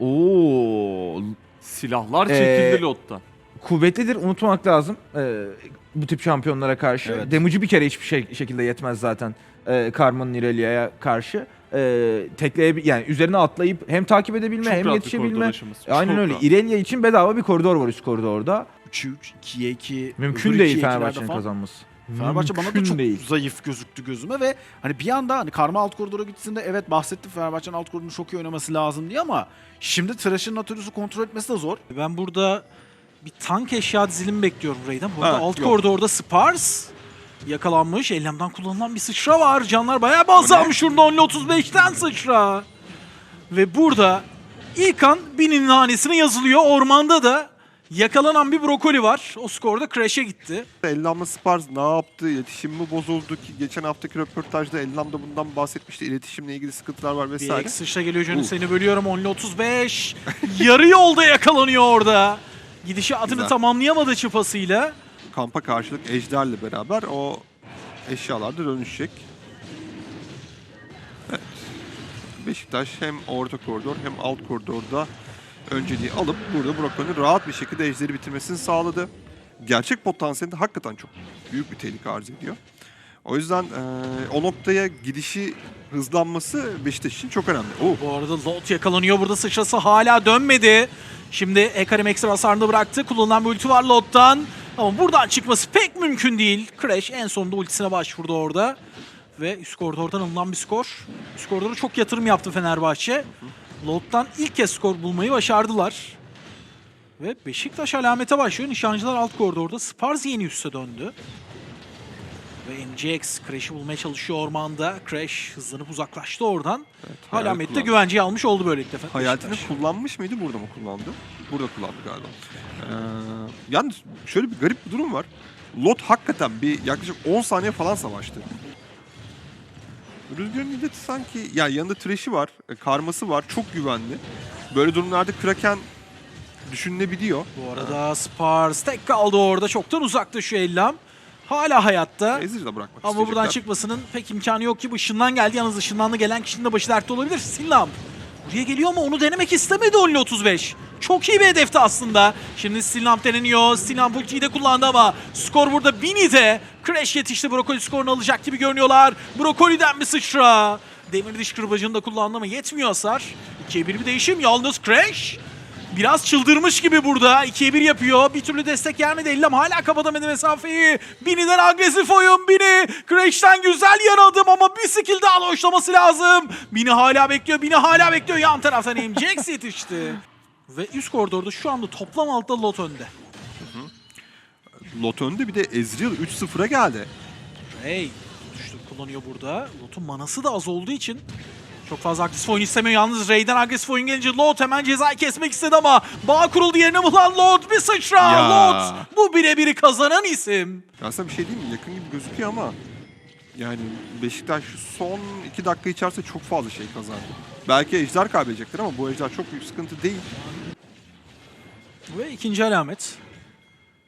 Oo. Silahlar Ee, çekildi lottan. Kuvvetlidir unutmamak lazım ee, bu tip şampiyonlara karşı. Evet. Damage'ı bir kere hiçbir şey, şekilde yetmez zaten ee, Karma'nın Irelia'ya karşı. Ee, tekleye yani üzerine atlayıp hem takip edebilme Çok hem rahat bir yetişebilme. Aynen Çok öyle. rahat. Irelia için bedava bir koridor var üst koridorda. 3'e 3, 2'ye 2. Mümkün öbür değil 2'ye 2'lerde Fenerbahçe'nin falan. kazanması. Fenerbahçe bana da çok değil. zayıf gözüktü gözüme ve hani bir anda hani karma alt koridora gittiğinde evet bahsettim Fenerbahçe'nin alt koridorunu çok iyi oynaması lazım diye ama şimdi Thrash'ın Natürüs'ü kontrol etmesi de zor. Ben burada bir tank eşya dizilimi bekliyorum Raiden. Bu arada Ha, alt yok. koridorda Spars yakalanmış. Ellemden kullanılan bir sıçra var. Canlar bayağı bir azalmış şurada 35'ten sıçra. Ve burada ilk an Bini'nin hanesine yazılıyor. Ormanda da yakalanan bir brokoli var. O skorda Crash'e gitti. Ellam'la Spars ne yaptı? İletişim mi bozuldu ki? Geçen haftaki röportajda Ellam da bundan bahsetmişti. İletişimle ilgili sıkıntılar var Bir vesaire. ek sıçra geliyor canım seni bölüyorum. 35. Yarı yolda yakalanıyor orada. Gidişi adını Güzel. tamamlayamadı çıpasıyla. Kampa karşılık Ejder'le beraber o eşyalar da dönüşecek. Evet. Beşiktaş hem orta koridor hem alt koridorda önceliği alıp burada Burak'ın rahat bir şekilde Ejder'i bitirmesini sağladı. Gerçek potansiyelinde hakikaten çok büyük bir tehlike arz ediyor. O yüzden eee, o noktaya gidişi hızlanması Beşiktaş için çok önemli. Oo, Bu arada Lot yakalanıyor. Burada sıçrası hala dönmedi. Şimdi Ekarim ekstra hasarını bıraktı. Kullanılan bir ulti var Lot'tan. Ama buradan çıkması pek mümkün değil. Crash en sonunda ultisine başvurdu orada. Ve üst koridordan alınan bir skor. Üst çok yatırım yaptı Fenerbahçe. Lot'tan ilk kez skor bulmayı başardılar. Ve Beşiktaş alamete başlıyor. Nişancılar alt koridorda. Spars yeni üste döndü. Ve MJX Crash'i bulmaya çalışıyor ormanda. Crash hızlanıp uzaklaştı oradan. hayal Alamette güvenceyi almış oldu böylelikle. Fe- Hayaletini Beşiktaş. kullanmış mıydı? Burada mı kullandı? Burada kullandı galiba. Ee, yalnız şöyle bir garip bir durum var. Lot hakikaten bir yaklaşık 10 saniye falan savaştı. Rüzgar'ın milleti sanki ya yanında Thresh'i var, e, karması var, çok güvenli. Böyle durumlarda Kraken düşünülebiliyor. Bu arada Spars tek kaldı orada. Çoktan uzakta şu Ellam. Hala hayatta. Ezir'i de bırakmak Ama buradan çıkmasının pek imkanı yok ki. Bu ışından geldi. Yalnız ışından da gelen kişinin de başı dertte olabilir. Sinlamp. Buraya geliyor ama onu denemek istemedi Only 35. Çok iyi bir hedefti aslında. Şimdi Sinlamp deneniyor. Sinlamp ultiyi de kullandı ama skor burada Bini'de. Crash yetişti. Brokoli skorunu alacak gibi görünüyorlar. Brokoli'den bir sıçra. Demir diş kırbacını da kullandı ama yetmiyor hasar. 2'ye 1 bir değişim. Yalnız Crash Biraz çıldırmış gibi burada. 2'ye 1 yapıyor. Bir türlü destek gelmedi. Ellam hala kapatamadı mesafeyi. Bini'den agresif oyun. Bini Crash'ten güzel yan adım ama bir skill daha hoşlaması lazım. Bini hala bekliyor. Bini hala bekliyor. Yan taraftan MJX yetişti. Ve üst koridorda şu anda toplam altta lot önde. Lot önde bir de Ezreal 3-0'a geldi. Hey, düştü kullanıyor burada. Lot'un manası da az olduğu için çok fazla agresif oyun istemiyor. Yalnız Ray'den agresif oyun gelince Lot hemen cezayı kesmek istedi ama bağ kuruldu yerine bulan Lot bir sıçra. Ya. Lot bu birebiri kazanan isim. Aslında bir şey değil mi? Yakın gibi gözüküyor ama yani Beşiktaş son 2 dakika içerisinde çok fazla şey kazandı. Belki Ejder kaybedecektir ama bu Ejder çok büyük sıkıntı değil. Ve ikinci alamet.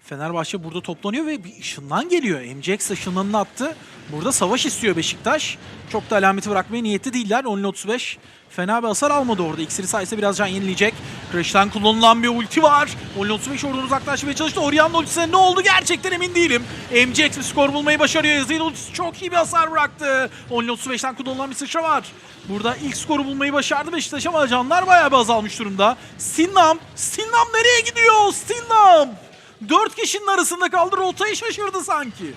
Fenerbahçe burada toplanıyor ve bir ışından geliyor. MJX ışınlarını attı. Burada savaş istiyor Beşiktaş. Çok da alameti bırakmaya niyetli değiller. 10-35. Fena bir hasar almadı orada. İksiri sayesinde biraz can yenileyecek. Crash'ten kullanılan bir ulti var. 10-35 oradan uzaklaşmaya çalıştı. Orianna ultisine ne oldu gerçekten emin değilim. MJX bir skor bulmayı başarıyor. Yazı'nın ultisi çok iyi bir hasar bıraktı. 10-35'ten kullanılan bir sıçra var. Burada ilk skoru bulmayı başardı Beşiktaş ama canlar bayağı bir azalmış durumda. Sinnam, Sinnam nereye gidiyor? Sinnam! Dört kişinin arasında kaldı. Rotayı şaşırdı sanki.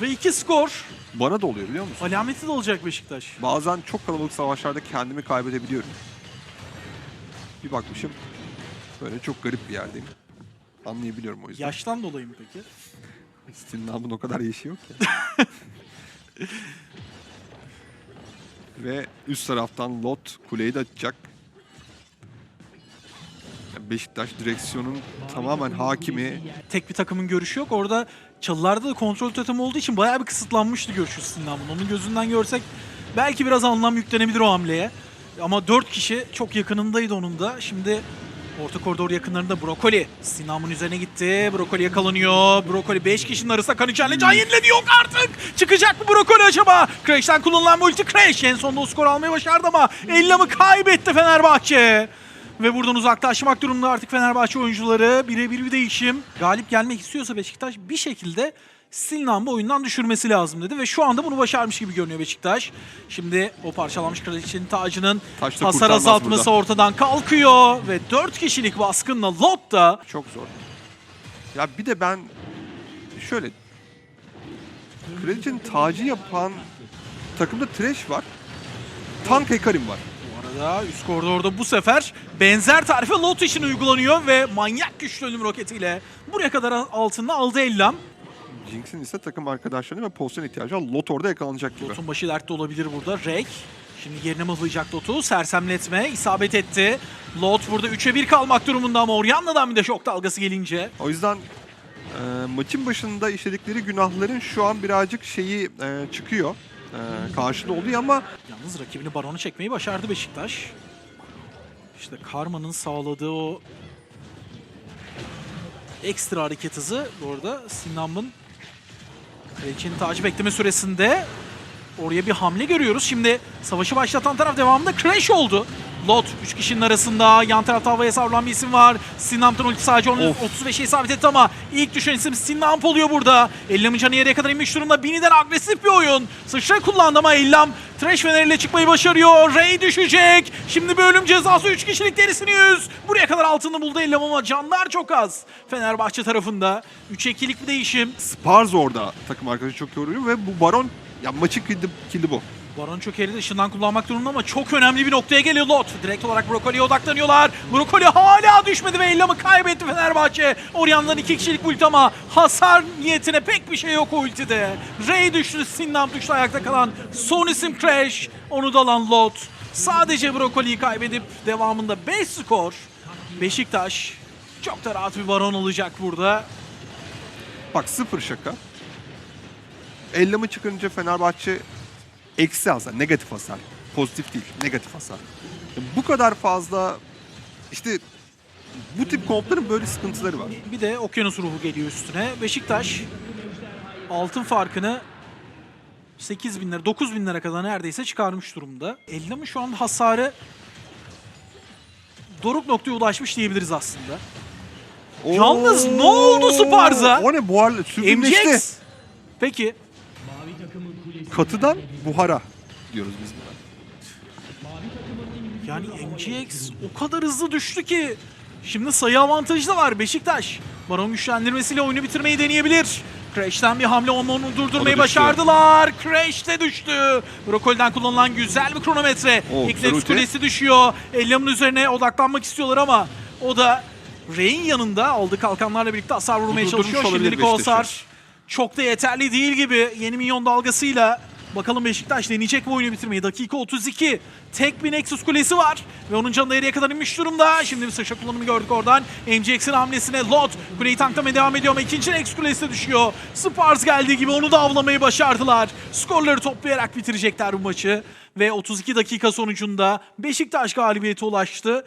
Ve iki skor. Bana da oluyor biliyor musun? Alameti de olacak Beşiktaş. Bazen çok kalabalık savaşlarda kendimi kaybedebiliyorum. Bir bakmışım böyle çok garip bir yerdeyim. Anlayabiliyorum o yüzden. Yaştan dolayı mı peki? Stilnam'ın o kadar yaşı yok ya. Ve üst taraftan Lot kuleyi de açacak. Beşiktaş direksiyonun tamamen hakimi. Tek bir takımın görüşü yok. Orada çalılarda da kontrol totemi olduğu için bayağı bir kısıtlanmıştı görüşü Sinnam'ın. Onun gözünden görsek belki biraz anlam yüklenebilir o hamleye. Ama dört kişi çok yakınındaydı onun da. Şimdi Orta koridor yakınlarında Brokoli. Sinam'ın üzerine gitti. Brokoli yakalanıyor. Brokoli 5 kişinin arasında kan içerle can yeniledi. Yok artık. Çıkacak mı Brokoli acaba? Crash'ten kullanılan multi Crash. En sonunda o skor almayı başardı ama Ellam'ı kaybetti Fenerbahçe. Ve buradan uzaklaşmak durumunda artık Fenerbahçe oyuncuları. Birebir bir değişim. Galip gelmek istiyorsa Beşiktaş bir şekilde Silnam'ı oyundan düşürmesi lazım dedi ve şu anda bunu başarmış gibi görünüyor Beşiktaş. Şimdi o parçalanmış kraliçenin tacının Taş da hasar kurtarmaz azaltması burada. ortadan kalkıyor ve 4 kişilik baskınla Lot da Çok zor. Ya bir de ben şöyle Kraliçenin tacı yapan takımda Thresh var. Tank Hekarim var. Bu arada üst koridorda bu sefer benzer tarife Lot için uygulanıyor ve manyak güçlü ölüm roketiyle buraya kadar altında aldı Ellam. Jinx'in ise takım arkadaşlarına ve pozisyon ihtiyacı var. Lot orada yakalanacak gibi. Lot'un başı dertte olabilir burada. Rek şimdi yerine mıhlayacak Lot'u. Sersemletme isabet etti. Lot burada 3'e 1 kalmak durumunda ama Orianna'dan bir de şok dalgası gelince. O yüzden e, maçın başında işledikleri günahların şu an birazcık şeyi e, çıkıyor. E, karşılığı oluyor ama Yalnız rakibini barona çekmeyi başardı Beşiktaş. İşte Karma'nın sağladığı o ekstra hareket hızı bu arada Sinan'ın Kraliçenin tacı bekleme süresinde oraya bir hamle görüyoruz. Şimdi savaşı başlatan taraf devamında Crash oldu. Lot 3 kişinin arasında yan tarafta havaya savrulan bir isim var. Sinnamp'tan ulti sadece onun Of. 35'e isabet etti ama ilk düşen isim Sinnamp oluyor burada. Ellam'ın canı yarıya kadar inmiş durumda. Bini'den agresif bir oyun. Sıçra kullandı ama Ellam Trash feneriyle çıkmayı başarıyor. Ray düşecek. Şimdi bir ölüm cezası 3 kişilik derisini yüz. Buraya kadar altını buldu Ellam ama canlar çok az. Fenerbahçe tarafında 3'e 2'lik bir değişim. Spars orada takım arkadaşı çok yoruyor ve bu Baron ya maçı kilidi, kilidi bu. Baron çökeri de ışından kullanmak durumunda ama çok önemli bir noktaya geliyor Lot. Direkt olarak Brokoli'ye odaklanıyorlar. Brokoli hala düşmedi ve Ellam'ı kaybetti Fenerbahçe. Orianna'dan iki kişilik ulti ama hasar niyetine pek bir şey yok o ultide. Ray düştü, Sinnam düştü ayakta kalan son isim Crash. Onu da alan Lot. Sadece Brokoli'yi kaybedip devamında 5 skor. Beşiktaş çok da rahat bir baron olacak burada. Bak sıfır şaka. Ellamı çıkınca Fenerbahçe eksi hasar, negatif hasar. Pozitif değil, negatif hasar. Bu kadar fazla işte bu tip kompların böyle sıkıntıları var. Bir de okyanus ruhu geliyor üstüne. Beşiktaş altın farkını 8 binlere, 9 binlere kadar neredeyse çıkarmış durumda. Ellam'ın şu an hasarı doruk noktaya ulaşmış diyebiliriz aslında. Yalnız ne oldu Spars'a? O ne buharlı? Sürgünleşti. MGX. Peki Katıdan buhara diyoruz biz buna. yani MGX o kadar hızlı düştü ki şimdi sayı avantajı da var Beşiktaş. Baron güçlendirmesiyle oyunu bitirmeyi deneyebilir. Crash'ten bir hamle olma onu durdurmayı başardılar. Crash de düştü. Brokol'den kullanılan güzel bir kronometre. Oh, ulti. kulesi düşüyor. Ellam'ın üzerine odaklanmak istiyorlar ama o da Ray'in yanında aldığı kalkanlarla birlikte hasar vurmaya durdurmuş çalışıyor. Şimdilik o hasar çok da yeterli değil gibi. Yeni minyon dalgasıyla bakalım Beşiktaş deneyecek mi oyunu bitirmeyi? Dakika 32. Tek bir Nexus kulesi var ve onun canı da yarıya kadar inmiş durumda. Şimdi bir sıçra kullanımını gördük oradan. MGX'in hamlesine Lot kuleyi tanklamaya devam ediyor ama ikinci Nexus kulesi düşüyor. Spars geldiği gibi onu da avlamayı başardılar. Skorları toplayarak bitirecekler bu maçı. Ve 32 dakika sonucunda Beşiktaş galibiyete ulaştı.